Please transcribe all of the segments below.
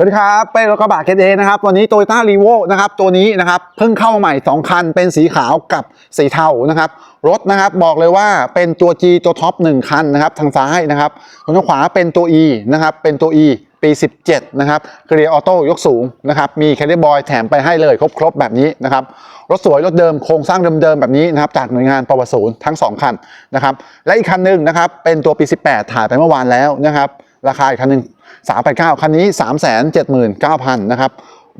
สวัสดีครับ เป็นรถกระบะเกตเอนะครับวันนี้โตโยต้ารีโวนะครับตัวนี้นะครับเพิ่งเข้ามาใหม่ 2 คัน เป็นสีขาวกับสีเทานะครับรถนะครับบอกเลยว่าเป็นตัว G ตัวท็อป1คันนะครับทางซ้ายนะครับทางขวาเป็นตัว E นะครับเป็นตัว E ปี 17 นะครับเกรียร์ออโต้ยกสูงนะครับมีแคดเดบอยแถมไปให้เลยครบๆแบบนี้นะครับรถสวยรถเดิมโครงสร้างเดิมๆแบบนี้นะครับจากหน่วยงานปวศูนย์ทั้ง 2 คันนะครับและอีกคันหนึ่งนะครับเป็นตัวปี 18 ถ่ายไปเมื่อวานแล้วนะครับราคาอีกคันหนึ่ง 389 คันนี้ 379,000 นะครับ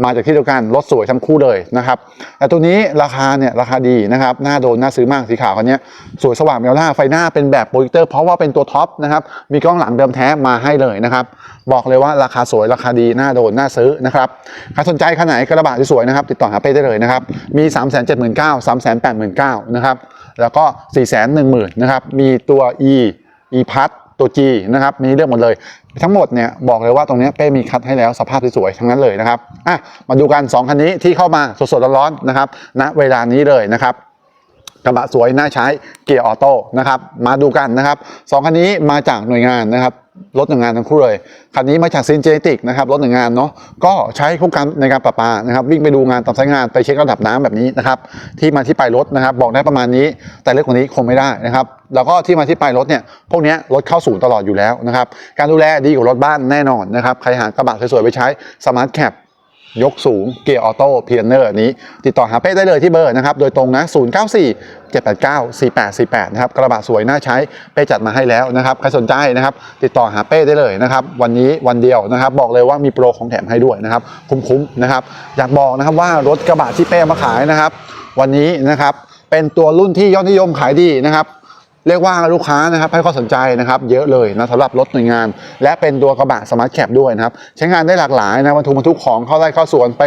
มาจากที่เดียวกันรถสวยทั้งคู่เลยนะครับแต่ตัวนี้ราคาเนี่ยราคาดีนะครับน่าโดนน่าซื้อมากสีขาวคันนี้สวยสว่างแมวล่าไฟหน้าเป็นแบบโปรเจคเตอร์เพราะว่าเป็นตัวท็อปนะครับมีกล้องหลังเดิมแท้มาให้เลยนะครับบอกเลยว่าราคาสวยราคาดีน่าโดนน่าซื้อนะครับใครสนใจคันไหนกระบะสวยๆนะครับติดต่อหาเป้ได้เลยนะครับมี 379,000 389,000นะครับแล้วก็ 410,000นะครับมีตัว E E พัทตัว G นะครับมีเลือกหมดเลย ทั้งหมดเนี่ยบอกเลยว่าตรงนี้เป้มีคัดให้แล้วสภาพสวยๆทั้งนั้นเลยนะครับอะมาดูกัน 2 คันนี้ที่เข้ามาสดๆร้อนๆนะครับณเวลานี้เลยนะครับกระบะสวยน่าใช้เกียร์ออโต้นะครับมาดูกันนะครับสองคันนี้มาจากหน่วยงานนะครับ รถหน่วยงานทั้งคู่เลยคันนี้มาจากซินเจติกนะครับรถหน่วยงานเนาะก็ใช้คู่กันในการประปานะครับวิ่งไปดูงานตามสายงานไปเช็คระดับน้ำแบบนี้นะครับที่มาที่ไปรถนะครับ บอกได้ประมาณนี้ แต่เล็กกว่านี้คงไม่ได้นะครับแล้วก็ที่มาที่ไปรถเนี่ยพวกนี้รถเข้าศูนย์ตลอดอยู่แล้วนะครับการดูแลดีกว่ารถบ้านแน่นอนนะครับใครหากระบะสวยๆไปใช้สมาร์ทแคป ยกสูงเกียร์ออโต้เพียเนอร์นี้ ติดต่อหาเป้ได้เลยที่เบอร์นะครับ โดยตรงนะ 094 789 4848 นะครับ กระบะสวยน่าใช้ เป้จัดมาให้แล้วนะครับ ใครสนใจนะครับ ติดต่อหาเป้ได้เลยนะครับ วันนี้วันเดียวนะครับ บอกเลยว่ามีโปรของแถมให้ด้วยนะครับ คุ้มๆนะครับ อยากบอกนะครับว่ารถกระบะที่เป้มาขายนะครับ วันนี้นะครับเป็นตัวรุ่นที่ยอดนิยมขายดีนะครับ เรียกว่าลูกค้านะครับให้ความสนใจนะครับเยอะเลยนะสำหรับรถหน่วยงาน และเป็นตัวกระบะสมาร์ทแคปด้วยนะครับใช้งานได้หลากหลายนะบรรทุกบรรทุกของเข้าไร่เข้าสวนไป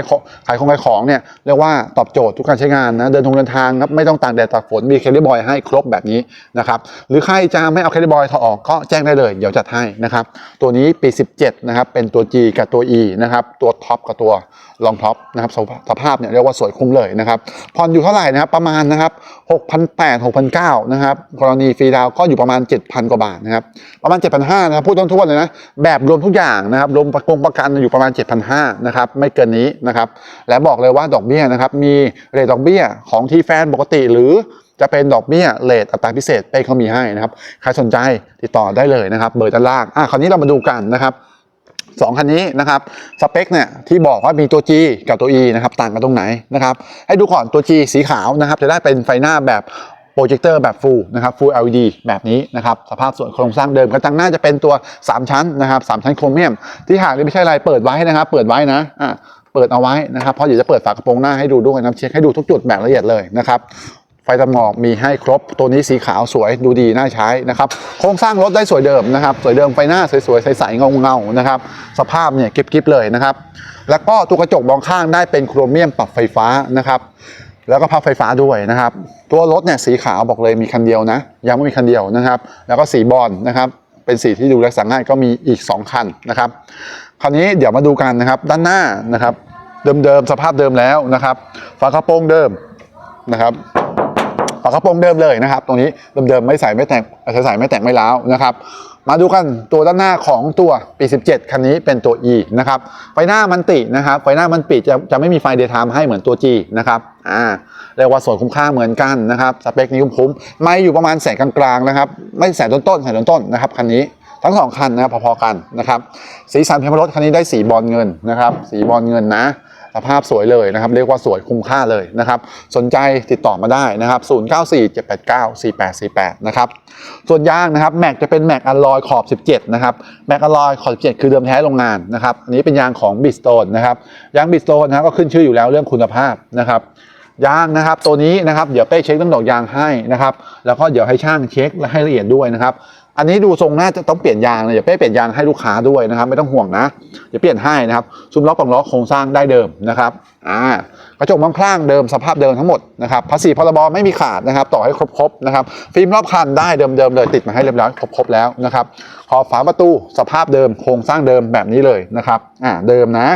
ขายของขายของเนี่ยเรียกว่าตอบโจทย์ทุกการใช้งานนะเดินทงเดินทางครับไม่ต้องตากแดดตากฝนมีแคลิบอยให้ครบแบบนี้นะครับหรือใครจะไม่เอาแคลิบอยถอดออกก็แจ้งได้เลยเดี๋ยวจัดให้นะครับตัวนี้ปี 17นะครับเป็นตัว G กับตัว E นะครับตัวท็อปกับตัวรองท็อปนะครับสภสภาพเนี่ยเรียกว่าสวยคุ้มเลยนะครับผ่อนอยู่เท่าไหร่นะครับประมาณนะครับ6,800 6,900นะครับกรณีฟรีดาวก็อยู่ประมาณ 7,000 กว่าบาทนะครับ ประมาณ 7,500นะครับพูดต้นๆเลยนะ แบบรวมทุกอย่างนะครับ รวมประกงประกันอยู่ประมาณ 7,500นะครับ ไม่เกินนี้นะครับ และบอกเลยว่าดอกเบี้ยนะครับ มีเรทดอกเบี้ยของที่แฟนปกติหรือจะเป็นดอกเบี้ยเลทอัตราพิเศษเป้เขามีให้นะครับ ใครสนใจติดต่อได้เลยนะครับเบอร์ด้านล่างอะคราวนี้เรามาดูกันนะครับสองคันนี้นะครับสเปคเนี่ยที่บอกว่ามีตัว G กับตัว E นะครับต่างกันตรงไหนนะครับให้ดูก่อนตัว G สีขาวนะครับจะได้เป็นไฟหน้าแบบ โปรเจคเตอร์แบบ Full นะครับ Full LED แบบนี้นะครับสภาพส่วนโครงสร้างเดิมกระจังหน้าจะเป็นตัว 3 ชั้นนะครับ3ชั้นโครเมียม ที่หางนี่ไม่ใช่อะไรเปิดไว้นะครับ เปิดไว้นะอะเปิดเอาไว้นะครับเพราะเดี๋ยวจะเปิดฝากระโปรงหน้าให้ดูด้วยนะเช็คให้ดูทุกจุดแบบละเอียดเลยนะครับไฟตะหมอกมีให้ครบตัวนี้สีขาวสวยดูดีน่าใช้นะครับโครงสร้างรถได้สวยเดิมนะครับ สวยเดิมไฟหน้าสวยๆใสๆเงาๆนะครับสภาพเนี่ยกิ๊บๆเลยนะครับ แล้วก็ตัวกระจกมองข้างได้เป็นโครเมียมปรับไฟฟ้านะครับ แล้วก็พับไฟฟ้าด้วยนะครับ ตัวรถเนี่ยสีขาวบอกเลยมีคันเดียวนะยังไม่มีคันเดียวนะครับ แล้วก็สีบอลนะครับ เป็นสีที่ดูแลสั่งง่ายก็มีอีก 2 คันนะครับ คราวนี้เดี๋ยวมาดูกันนะครับ ด้านหน้านะครับ เดิมๆสภาพเดิมแล้วนะครับฝากระโปรงเดิมนะครับฝากระโปรงเดิมเลยนะครับ ตรงนี้เดิมๆไม่ใส่ไม่แต่งใส่ไม่แต่งไม่ล้าวนะครับ มาดูกันตัวด้านหน้าของตัวปี 17 คันนี้เป็นตัว E นะครับ ไฟหน้ามันตินะครับ ไฟหน้ามันปิดจะจะไม่มีไฟเดย์ไทม์ให้เหมือนตัว G นะครับ อ่า เรียกว่าส่วยคุ้มค่าเหมือนกันนะครับ สเปคนี้คุ้มๆไม่อยู่ประมาณแสนกลางๆนะครับ ไม่แสนต้นๆแสนต้นๆนะครับคันนี้ทั้งสองคันนะพอๆกันนะครับ สีสันเพลรถคันนี้ได้สีบอลเงินนะครับ สีบอลเงินนะ สภาพสวยเลยนะครับ เรียกว่าสวยคุ้มค่าเลยนะครับ สนใจติดต่อมาได้นะครับ 0947894848 นะครับ ส่วนยางนะครับแม็กจะเป็นแม็กอลลอยขอบ 17 นะครับ แม็กอลลอยขอบ 17 คือเดิมแท้โรงงานนะครับ อันนี้เป็นยางของบิสโตนนะครับ ยางบิสโตนนะครับก็ขึ้นชื่ออยู่แล้วเรื่องคุณภาพนะครับยางนะครับตัวนี้นะครับเดี๋ยวเป้เช็คต้องดอกยางให้นะครับ แล้วก็เดี๋ยวให้ช่างเช็คและให้ละเอียดด้วยนะครับ อันนี้ดูทรงน่าจะต้องเปลี่ยนยางนะเดี๋ยวเป้เปลี่ยนยางให้ลูกค้าด้วยนะครับ ไม่ต้องห่วงนะเดี๋ยวเปลี่ยนให้นะครับซุ้มล้อปล่องล้อโครงสร้างได้เดิมนะครับอ่ากระจกมองข้างเดิมสภาพเดิมทั้งหมดนะครับภาษีพรบไม่มีขาดนะครับ ต่อให้ครบๆนะครับฟิล์มรอบคันได้เดิมๆเลยติดมาให้เรียบร้อยครบๆแล้วนะครับขอบฝาประตูสภาพเดิมโครงสร้างเดิมแบบนี้เลยนะครับอ่าเดิมนะ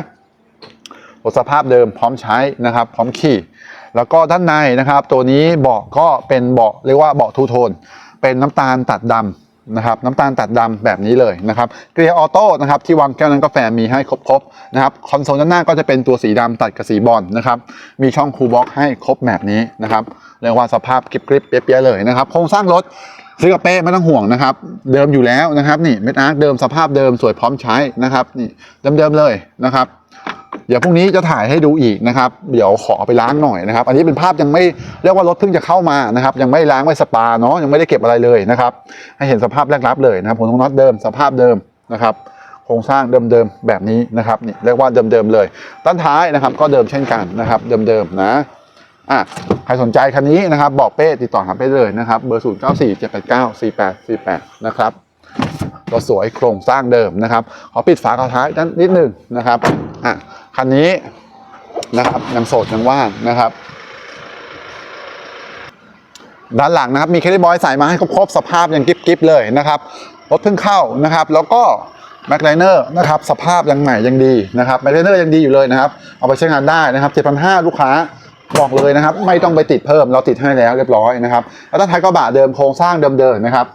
สภาพเดิมพร้อมใช้นะครับ พร้อมขี่ แล้วก็ด้านในนะครับ ตัวนี้เบาะก็เป็นเบาะเรียกว่าเบาะทูโทน เป็นน้ำตาลตัดด นะครับน้ำตาลตัดดำแบบนี้เลยนะครับเกียร์ออโต้นะครับที่วางแก้วน้ำกาแฟมีให้ครบๆนะครับคอนโซลด้านหน้าก็จะเป็นตัวสีดำตัดกับสีบอลนะครับมีช่องคูลบ็อกให้ครบแบบนี้นะครับเรียกว่าสภาพกริบกริบเปียๆเลยนะครับโครงสร้างรถซื้อกับเป้ไม่ต้องห่วงนะครับ เดิมอยู่แล้วนะครับนี่เม็ดอาร์คเดิมสภาพเดิมสวยพร้อมใช้นะครับนี่เดิมๆเลยนะครับ เดี๋ยวพรุ่งนี้จะถ่ายให้ดูอีกนะครับ เดี๋ยวขอไปล้างหน่อยนะครับ อันนี้เป็นภาพยังไม่เรียกว่ารถเพิ่งจะเข้ามานะครับ ยังไม่ล้างไม่สปาเนาะยังไม่ได้เก็บอะไรเลยนะครับ ให้เห็นสภาพแรกรับเลยนะครับผลของน็อตเดิมสภาพเดิมนะครับโครงสร้างเดิมๆแบบนี้นะครับนี่เรียกว่าเดิมๆเลยด้านท้ายนะครับ ก็เดิมเช่นกันนะครับ เดิมๆนะอะใครสนใจคันนี้นะครับ บอกเป้ติดต่อหาเป้เลยนะครับ เบอร์ 0 9 4 7 8 9 4 8 4 8 นะครับรถสวยโครงสร้างเดิมนะครับ ขอปิดฝากระท้ายนิดหนึ่งนะครับอะ คันนี้นะครับยังโสดยังว่างนะครับ ด้านหลังนะครับมีแคดดี้บอยใส่มาให้ครบๆสภาพยังกิ๊บๆเลยนะครับรถเพิ่งเข้านะครับ แล้วก็แม็กไลเนอร์นะครับสภาพยังใหม่ยังดีนะครับแม็กไลเนอร์ยังดีอยู่เลยนะครับ เอาไปใช้งานได้นะครับ7,500ลูกค้าบอกเลยนะครับ ไม่ต้องไปติดเพิ่มเราติดให้แล้วเรียบร้อยนะครับแล้วด้าท้ายกระบะเดิมโครงสร้างเดิมๆนะครับ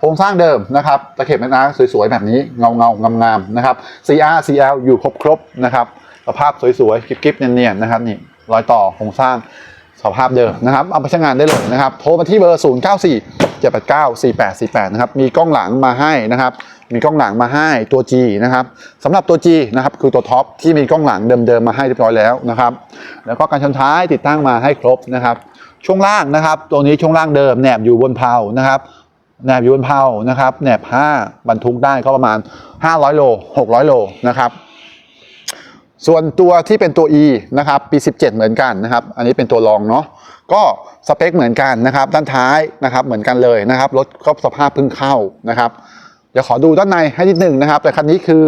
โครงสร้างเดิมนะครับตะเข็บแมกนาสวยๆแบบนี้เงาเงามงามๆนะครับ CR CL อยู่ครบๆนะครับ สภาพสวยๆกิ๊บๆเนียนๆนะครับนี่รอยต่อโครงสร้างสภาพเดิมนะครับ เอาไปใช้งานได้เลยนะครับ โทรมาที่เบอร์ 0 9 4 7 8 9 4 8 4 8 นะครับ มีกล้องหลังมาให้นะครับ มีกล้องหลังมาให้ตัว G นะครับสำหรับตัว G นะครับคือตัวท็อปที่มีกล้องหลังเดิมๆมาให้เรียบร้อยแล้วนะครับ แล้วก็การชนท้ายติดตั้งมาให้ครบนะครับ ช่วงล่างนะครับ ตัวนี้ช่วงล่างเดิมแหนบอยู่บนเพานะครับแหนบอยู่บนเพานะครับแหนบ5บรรทุกได้ก็ประมาณ 500 โล 600 โลนะครับ ส่วนตัวที่เป็นตัว E นะครับปี 17 เหมือนกันนะครับ อันนี้เป็นตัวรองเนาะก็สเปคเหมือนกันนะครับ ด้านท้ายนะครับเหมือนกันเลยนะครับรถก็สภาพเพิ่งเข้านะครับเดี๋ยวขอดูด้านในให้นิดหนึ่งนะครับ แต่คันนี้คือ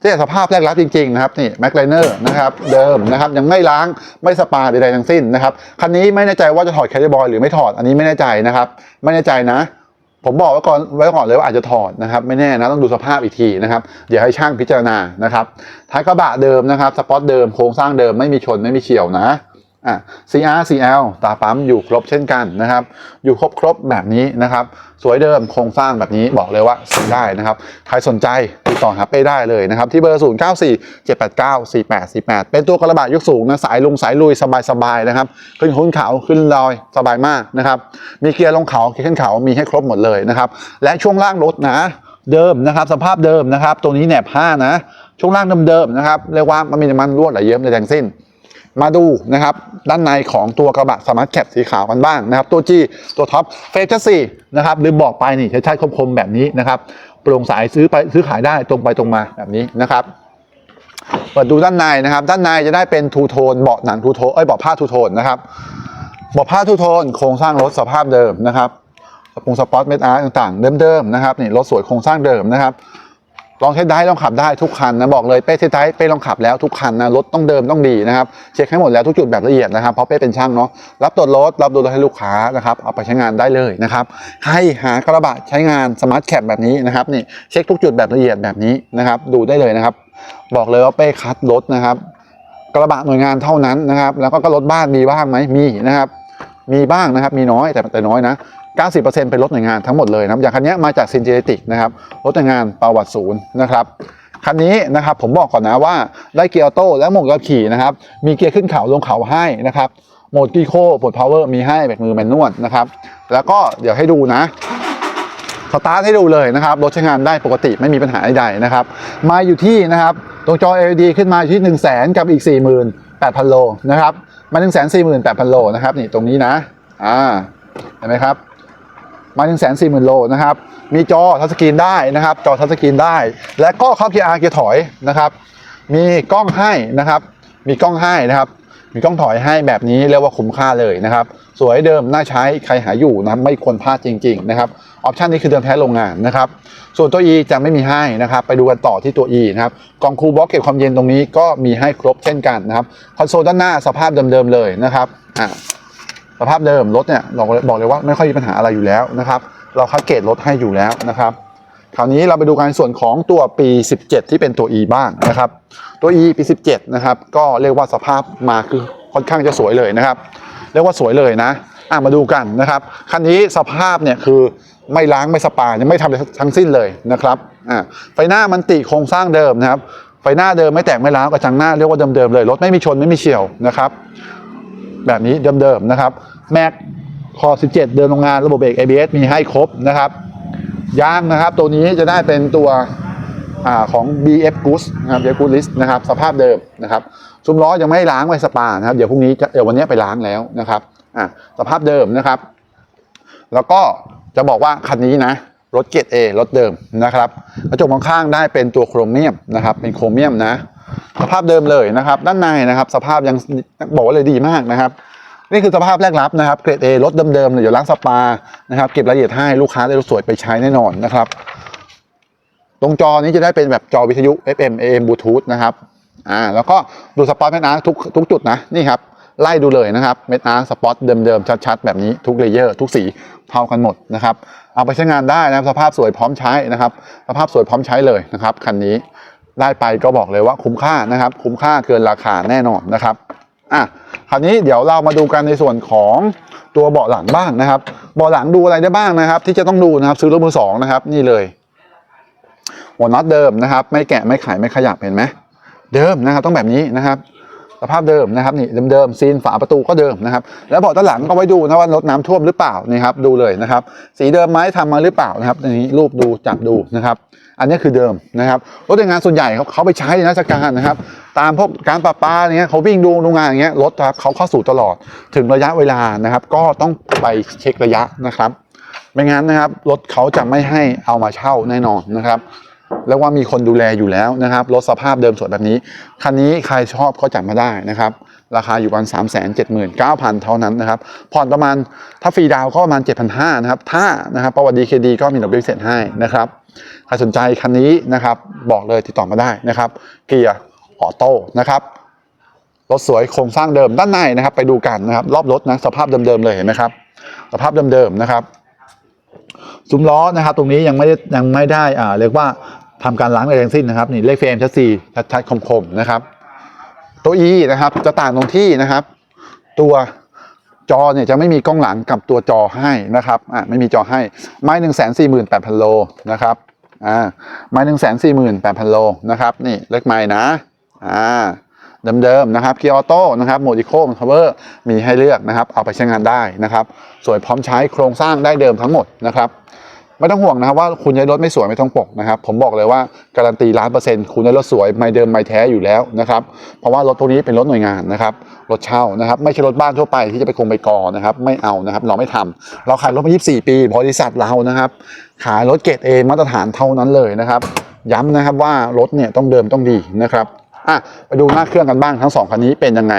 ที่สภาพแรกรับจริงๆนะครับนี่แม็กไลเนอร์นะครับเดิมนะครับยังไม่ล้างไม่สปาใดๆทั้งสิ้นนะครับคันนี้ไม่แน่ใจว่าจะถอดแคดบอยหรือไม่ถอดอันนี้ไม่แน่ใจนะครับ ไม่แน่ใจนะ ผมบอกไว้ก่อนไว้ก่อนเลยว่าอาจจะถอดนะครับ ไม่แน่นะต้องดูสภาพอีกทีนะครับ เดี๋ยวให้ช่างพิจารณานะครับท้ายกระบะเดิมนะครับสปอตเดิมโครงสร้างเดิมไม่มีชนไม่มีเฉียวนะ อะ CR CL ตาปั๊มอยู่ครบเช่นกันนะครับ อยู่ครบครบแบบนี้นะครับ สวยเดิมโครงสร้างแบบนี้บอกเลยว่าซื้อได้นะครับ ใครสนใจติดต่อหาเป้ได้เลยนะครับ ที่เบอร์ 0 9 4 7 8 9 4 8 4 8 เป็นตัวกระบะยกสูงนะ สายลงสายลุยสบายๆนะครับ ขึ้นขึ้นเขาขึ้นดอยสบายมากนะครับ มีเกียร์ลงเขาเกียร์ขึ้นเขามีให้ครบหมดเลยนะครับ และช่วงล่างรถนะเดิมนะครับ สภาพเดิมนะครับตรงนี้แหนบผ้านะ ช่วงล่างเดิมๆนะครับเรียกว่ามันมีน้ำมันรั่วไหลเยิ้มในแดงสิ้น มาดูนะครับด้านในของตัวกระบะสมาร์ทแคปสีขาวกันบ้างนะครับ ตัว G ตัวท็อปเฟสชั่นสี่นะครับลืมบอกไปนี่ใช้ใช้คมๆแบบนี้นะครับโปร่งใสซื้อไปซื้อขายได้ตรงไปตรงมาแบบนี้นะครับเปิดดูด้านในนะครับ ด้านในจะได้เป็นทูโทนเบาะหนังทูโทนเอ้ยเบาะผ้าทูโทนนะครับเบาะผ้าทูโทนโครงสร้างรถสภาพเดิมนะครับสปงสปอร์ตเมทอาร์ต่างๆเดิมๆนะครับนี่รถสวยโครงสร้างเดิมนะครับ ลองเทสได้ลองขับได้ทุกคันนะบอกเลยเป้เทสได้เป้ลองขับแล้วทุกคันนะรถต้องเดิมต้องดีนะครับเช็คให้หมดแล้วทุกจุดแบบละเอียดนะครับเพราะเป้เป็นช่างเนาะรับตรวจรถรับดูรถให้ลูกค้านะครับเอาไปใช้งานได้เลยนะครับให้หากระบะใช้งานสมาร์ทแคปแบบนี้นะครับนี่เช็คทุกจุดแบบละเอียดแบบนี้นะครับดูได้เลยนะครับ บอกเลยว่าเป้คัดรถนะครับ กระบะหน่วยงานเท่านั้นนะครับ แล้วก็รถบ้านมีบ้างไหมมีนะครับมีบ้างนะครับมีน้อยแต่แต่น้อยนะ 90%เป็นรถหน่วยงานทั้งหมดเลยนะครับอย่างคันนี้มาจากซินเจติกนะครับรถหน่วยงานประวัติศูนย์นะครับคันนี้นะครับผมบอกก่อนนะว่าได้เกียร์ออโต้และโหมดขับขี่นะครับมีเกียร์ขึ้นเขาลงเขาให้นะครับโหมดกีโคโหมดพาวเวอร์มีให้แบบมือแมนนวลนะครับแล้วก็เดี๋ยวให้ดูนะสตาร์ทให้ดูเลยนะครับรถใช้งานได้ปกติไม่มีปัญหาใดๆนะครับมาอยู่ที่นะครับตรงจอ LED ขึ้นมาอยู่ที่ 1 0 0 0 0แกับอีก 48,000 โลนะครับมา 1 4 8 0 0 0 โลนะครับนี่ตรงนี้นะอ่าเห็นไหมครับ มา1 4 0 0 0 0โลนะครับ มีจอทัชสกรีนได้นะครับ จอทัชสกรีนได้ และก็เข้าเกียร์อาร์เกียร์ถอยนะครับ มีกล้องให้นะครับ มีกล้องให้นะครับ มีกล้องถอยให้แบบนี้เรียกว่าคุ้มค่าเลยนะครับ สวยเดิมน่าใช้ใครหาอยู่นะไม่ควรพลาดจริง ๆ นะครับ ออปชันนี้คือเดิมแท้โรงงานนะครับ ส่วนตัว E จะไม่มีให้นะครับ ไปดูกันต่อที่ตัว E นะครับ กล่องคูลบล็อกเก็บความเย็นตรงนี้ก็มีให้ครบเช่นกันนะครับ คอนโซลด้านหน้าสภาพเดิมๆเลยนะครับ อ่า สภาพเดิมรถเนี่ยเราบอกเลยว่าไม่ค่อยมีปัญหาอะไรอยู่แล้วนะครับ เราคัดเกรดรถให้อยู่แล้วนะครับคราวนี้เราไปดูการส่วนของตัวปี 17 ที่เป็นตัว E บ้างนะครับ ตัว E ปี 17 นะครับ ก็เรียกว่าสภาพมาคือค่อนข้างจะสวยเลยนะครับ เรียกว่าสวยเลยนะอะมาดูกันนะครับ คันนี้สภาพเนี่ยคือไม่ล้างไม่สปายังไม่ทำอะไรทั้งสิ้นเลยนะครับอ่าไฟหน้ามันติโครงสร้างเดิมนะครับ ไฟหน้าเดิมไม่แตกไม่ร้าวกระจังหน้าเรียกว่าเดิมๆเลย รถไม่มีชนไม่มีเฉียวนะครับ แบบนี้เดิมๆนะครับแม็กคอ 17 เดินโรงงานระบบเบรก ABS มีให้ครบนะครับยางนะครับตัวนี้จะได้เป็นตัวอของ BF Goose นะครับ BF Goose List นะครับสภาพเดิมนะครับซุ้มล้อยังไม่ล้างไว้สปานะครับเดี๋ยวพรุ่งนี้เดี๋ยววันนี้ไปล้างแล้วนะครับอ่าสภาพเดิมนะครับ แล้วก็จะบอกว่าคันนี้นะรถเกรด A รถเดิมนะครับกระจกมองข้างได้เป็นตัวโครเมียมนะครับเป็นโครเมียมนะ สภาพเดิมเลยนะครับ ด้านในนะครับ สภาพยังบอกว่าเลยดีมากนะครับ นี่คือสภาพแรกรับนะครับเกรด A รถเดิมๆเลยเดี๋ยวล้างสปานะครับ เก็บรายละเอียดให้ลูกค้าได้รถสวยไปใช้แน่นอนนะครับ ตรงจอนี้จะได้เป็นแบบจอวิทยุ FM AM Bluetooth นะครับอ่าแล้วก็ดูสปอตเมทอาร์ทุกทุกจุดนะนี่ครับไล่ดูเลยนะครับเมทอาร์สปอตเดิมๆ ชัดๆ แบบนี้ทุกเลเยอร์ ทุกสีเท่ากันหมดนะครับ เอาไปใช้งานได้นะครับสภาพสวยพร้อมใช้นะครับ สภาพสวยพร้อมใช้เลยนะครับคันนี้ ได้ไปก็บอกเลยว่าคุ้มค่านะครับ คุ้มค่าเกินราคาแน่นอนนะครับอะคราวนี้เดี๋ยวเรามาดูกันในส่วนของตัวเบาะหลังบ้างนะครับ เบาะหลังดูอะไรได้บ้างนะครับ ที่จะต้องดูนะครับซื้อรถมือสองนะครับ นี่เลยหัวน็อตเดิมนะครับ ไม่แกะไม่ไขไม่ขยับเห็นไหมเดิมนะครับต้องแบบนี้นะครับสภาพเดิมนะครับนี่เดิมๆซีนฝาประตูก็เดิมนะครับแล้วเบาะด้านหลังก็ไว้ดูนะว่ารถน้ำท่วมหรือเปล่านี่ครับดูเลยนะครับ สีเดิมไหมทำมาหรือเปล่านะครับอันนี้รูปดูจับดูนะครับ อันนี้คือเดิมนะครับรถในงานส่วนใหญ่เขาเขาไปใช้ในราชการนะครับ ตามพวกการประปาเนี้ยเขาวิ่งดูโรงงานอย่างเงี้ยรถครับเขาเข้าสู่ตลอดถึงระยะเวลานะครับ ก็ต้องไปเช็คระยะนะครับไม่งั้นนะครับรถเขาจะไม่ให้เอามาเช่าแน่นอนนะครับ แล้วว่ามีคนดูแลอยู่แล้วนะครับรถสภาพเดิมสวยแบบนี้คันนี้ใครชอบก็จัดมาได้นะครับ ราคาอยู่ประมาณ3 7 9 0 0 0 เท่านั้นนะครับ ผ่อนประมาณถ้าฟรีดาวก็ประมาณ 7,500นะครับ ถ้านะครับประวัติดีเคดีก็มีดอกเบี้ยพิเศษให้นะครับ ใครสนใจคันนี้นะครับ บอกเลยติดต่อมาได้นะครับ เกียร์ออโต้นะครับรถสวยโครงสร้างเดิมด้านในนะครับ ไปดูกันนะครับ รอบรถนะสภาพเดิมๆเลยเห็นไหมครับ สภาพเดิมๆนะครับซุ้มล้อนะครับ ตรงนี้ยังไม่ได้ยังไม่ได้อ่าเรียกว่าทำการล้างอะไรทั้งสิ้นนะครับนี่เลขเฟรมชัดซีชัดๆคมๆนะครับ ตัว E นะครับ จะต่างตรงที่นะครับ ตัวจอเนี่ยจะไม่มีกล้องหลังกับตัวจอให้นะครับอ่าไม่มีจอให้ ไม้หนึ่งแสนสี่หมื่นแปดพันโลนะครับอ่าไม้หนึ่งแสนสี่หมื่นแปดพันโลนะครับนี่เลขไม้นะอ่าเดิมๆนะครับเกียร์ออโต้นะครับโหมดอีโคมคัฟเวอร์มีให้เลือกนะครับ เอาไปใช้งานได้นะครับ สวยพร้อมใช้โครงสร้างได้เดิมทั้งหมดนะครับ ไม่ต้องห่วงนะครับว่าคุณได้รถไม่สวยไม่ต้องปกนะครับ ผมบอกเลยว่าการันตีล้านเปอร์เซ็นต์คุณได้รถสวยไม่เดิมไม่แท้อยู่แล้วนะครับเพราะว่ารถพวกนี้เป็นรถหน่วยงานนะครับรถเช่านะครับไม่ใช่รถบ้านทั่วไปที่จะไปคงไปกอนะครับไม่เอานะครับเราไม่ทำเราขายรถมา 24 ปีบริษัทเรานะครับขายรถเกรดเอมาตรฐานเท่านั้นเลยนะครับ ย้ำนะครับว่ารถเนี่ยต้องเดิมต้องดีนะครับอะไปดูหน้าเครื่องกันบ้างทั้งสองคันนี้เป็นยังไง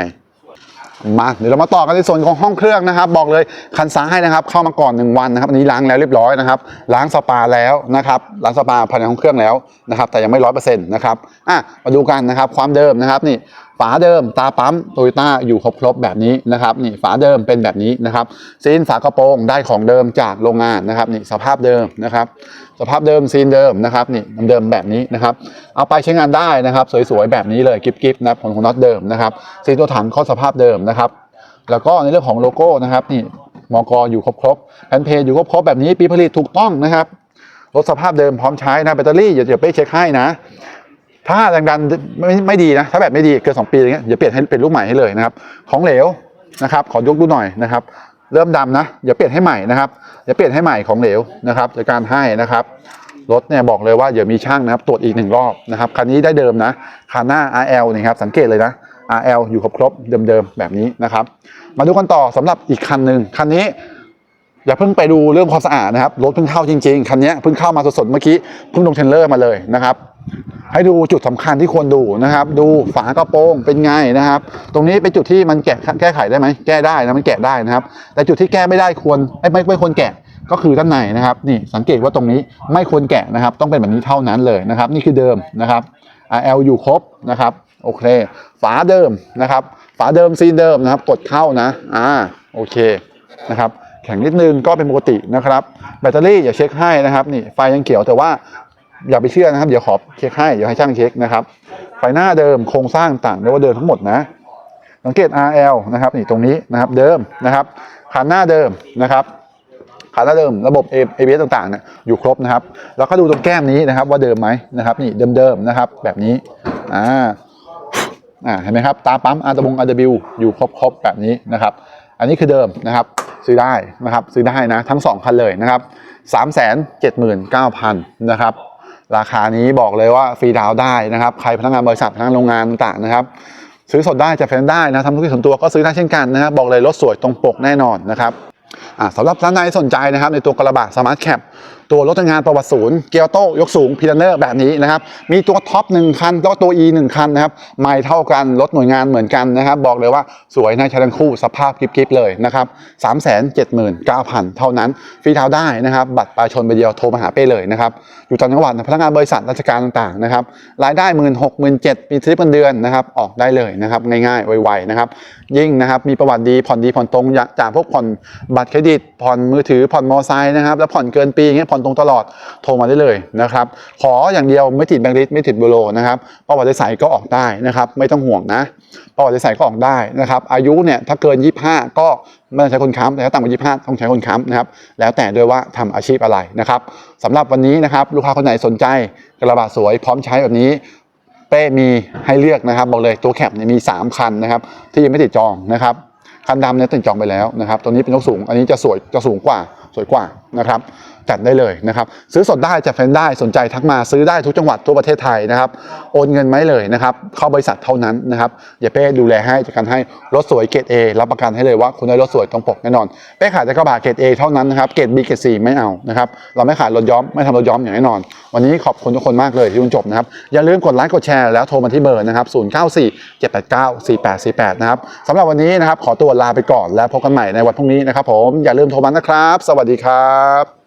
มาเดี๋ยวเรามาต่อกันในส่วนของห้องเครื่องนะครับ บอกเลยคันซ้ายนะครับ เข้ามาก่อนหนึ่งวันนะครับอันนี้ล้างแล้วเรียบร้อยนะครับล้างสปาแล้วนะครับล้างสปาภายในห้องเครื่องแล้วนะครับแต่ยังไม่ร้อยเปอร์เซ็นต์นะครับอะมาดูกันนะครับความเดิมนะครับนี่าเดิมตาปั๊มโตโยต้าอยู่ครบๆแบบนี้นะครับนี่ฝาเดิมเป็นแบบนี้นะครับซีนฝากระโปรงได้ของเดิมจากโรงงานนะครับนี่สภาพเดิมนะครับ สภาพเดิมซีนเดิมนะครับนี่เดิมแบบนี้นะครับเอาไปใช้งานได้นะครับ สวยๆแบบนี้เลยกิฟๆนะครับของของน็อตเดิมนะครับซีนตัวถังข้อสภาพเดิมนะครับ แล้วก็ในเรื่องของโลโก้นะครับนี่มอกอยู่ครบๆแผ่นเพจอยู่ครบๆแบบนี้ปีผลิตถูกต้องนะครับรถสภาพเดิมพร้อมใช้นะแบตเตอรี่อย่าอย่าไปเช็คให้นะ ถ้าแรงดันไม่ไม่ดีนะ ถ้าแบบไม่ดีเกินสองปีอะไรเงี้ยอย่าเปลี่ยนให้เป็นลูกใหม่ให้เลยนะครับ ของเหลวนะครับ ขอยกดูหน่อยนะครับ เริ่มดำนะอย่าเปลี่ยนให้ใหม่นะครับอย่าเปลี่ยนให้ใหม่ของเหลวนะครับจากการให้นะครับรถเนี่ยบอกเลยว่าเดี๋ยวมีช่างนะครับตรวจอีกหนึ่งรอบนะครับคันนี้ได้เดิมนะคันหน้า RL นี่ครับสังเกตเลยนะ RL อยู่ครบๆเดิมๆแบบนี้นะครับ มาดูกันต่อสำหรับอีกคันหนึ่งคันนี้อย่าเพิ่งไปดูเรื่องความสะอาดนะครับรถเพิ่งเข้าจริงๆคันนี้เพิ่งเข้ามาสดๆเมื่อกี้เพิ่งลงเทรลเลอร์มาเลยนะครับ ให้ดูจุดสำคัญที่ควรดูนะครับ ดูฝากระโปรงเป็นไงนะครับ ตรงนี้เป็นจุดที่มันแกะแก้ไขได้ไหมแก้ได้นะมันแกะได้นะครับ แต่จุดที่แก้ไม่ได้ควรไม่ไม่ไม่ควรแกะก็คือด้านในนะครับ นี่สังเกตว่าตรงนี้ไม่ควรแกะนะครับ ต้องเป็นแบบนี้เท่านั้นเลยนะครับ นี่คือเดิมนะครับ RL อยู่ครบนะครับโอเค ฝาเดิมนะครับ ฝาเดิมซีนเดิมนะครับ กดเข้านะอ่าโอเคนะครับแข็งนิดนึงก็เป็นปกตินะครับ แบตเตอรี่อย่าเช็คให้นะครับนี่ไฟยังเขียวแต่ว่า อย่าไปเชื่อนะครับ เดี๋ยวขอเช็คให้ เดี๋ยวให้ช่างเช็คนะครับ ไฟหน้าเดิมโครงสร้างต่างเรียกว่าเดิมทั้งหมดนะ สังเกต RL นะครับนี่ตรงนี้นะครับเดิมนะครับคันหน้าเดิมนะครับขาหน้าเดิมระบบ ABS ต่างๆเนี่ยอยู่ครบนะครับ แล้วก็ดูตรงแก้มนี้นะครับ ว่าเดิมไหมนะครับ นี่เดิมๆนะครับ แบบนี้อ่าอ่าเห็นไหมครับ ตาปั๊มอาร์ตบงอาร์ดอยู่ครบๆแบบนี้นะครับ อันนี้คือเดิมนะครับ ซื้อได้นะครับ ซื้อได้นะ ทั้ง 2 คันเลยนะครับ3 7 9 0 0 0นะครับ ราคานี้บอกเลยว่าฟรีดาวได้นะครับ ใครพนักงานบริษัทพนักงานโรงงานต่างๆนะครับ ซื้อสดได้จัดไฟนด์ได้นะทำธุรกิจส่วนตัวก็ซื้อได้เช่นกันนะครับบอกเลยรถสวยตรงปกแน่นอนนะครับอ่าสำหรับท่านใดสนใจนะครับในตัวกระบะสมาร์ทแคป ตัวรถงานประวัติศูนย์เกียร์โต้ยกสูงพีลเนอร์แบบนี้นะครับ มีตัวท็อปหนึ่งคันแล้วตัว E หนึ่งคันนะครับไม่เท่ากันรถหน่วยงานเหมือนกันนะครับ บอกเลยว่าสวยน่าใช้ทั้งคู่สภาพกริบๆเลยนะครับ3 7 9 0 0 0เท่านั้นฟรีดาวน์ได้นะครับ บัตรประชาชนใบเดียวโทรมาหาเป้เลยนะครับ อยู่ต่างจังหวัดพนักงานบริษัทราชการต่างๆนะครับรายได้หมื่นหกหมื่นเจ็ดมีสลิปเงินเดือนนะครับออกได้เลยนะครับง่ายๆไวๆนะครับยิ่งนะครับมีประวัติดีผ่อนดีผ่อนตรงจากจากพวกผ่อนบัตรเครดิตผ่อนมือถือผ่อนมอไซค์นะครับแล้วผ่อนเกินปีอย่างเงี้ยผ่อนตรงตลอดโทรมาได้เลยนะครับ ขออย่างเดียวไม่ติดแบงค์ลิสต์ไม่ติดบูโรนะครับประวัติใสก็ออกได้นะครับ ไม่ต้องห่วงนะประวัติใสก็ออกได้นะครับ อายุเนี่ยถ้าเกิน 25 ก็ไม่ต้องใช้คนค้ำแต่ถ้าต่ำกว่า 25 ต้องใช้คนค้ำนะครับ แล้วแต่ด้วยว่าทำอาชีพอะไรนะครับสำหรับวันนี้นะครับลูกค้าคนไหนสนใจกระบะสวยพร้อมใช้แบบนี้เป้มีให้เลือกนะครับ บอกเลยตัวแคปเนี่ยมี 3 คันนะครับ ที่ยังไม่ติดจองนะครับคันดำเนี่ยติดจองไปแล้วนะครับตัวนี้เป็นยกสูง อันนี้จะสวยจะสูงกว่าสวยกว่านะครับ จัดได้เลยนะครับ ซื้อสดได้จัดแฟนได้สนใจทักมาซื้อได้ทุกจังหวัดทั่วประเทศไทยนะครับ โอนเงินไหมเลยนะครับ เข้าบริษัทเท่านั้นนะครับอย่าเป้ดูแลให้จัดการให้รถสวยเกรด A รับประกันให้เลยว่าคุณได้รถสวยตรงปกแน่นอนเป้ขายแต่กระบะเกรด A เท่านั้นนะครับเกรด B เกรด C ไม่เอานะครับเราไม่ขายรถย้อมไม่ทำรถย้อมอย่างแน่นอน วันนี้ขอบคุณทุกคนมากเลยที่คุณจบนะครับอย่าลืมกดไลค์กดแชร์แล้วโทรมาที่เบอร์นะครับ094 789 4848นะครับสำหรับวันนี้นะครับขอตัวลาไปก่อนแล้วพบกันใหม่ในวันพรุ่งนี้นะครับผมอย่าลืมโทรมานะครับ สวัสดีครับ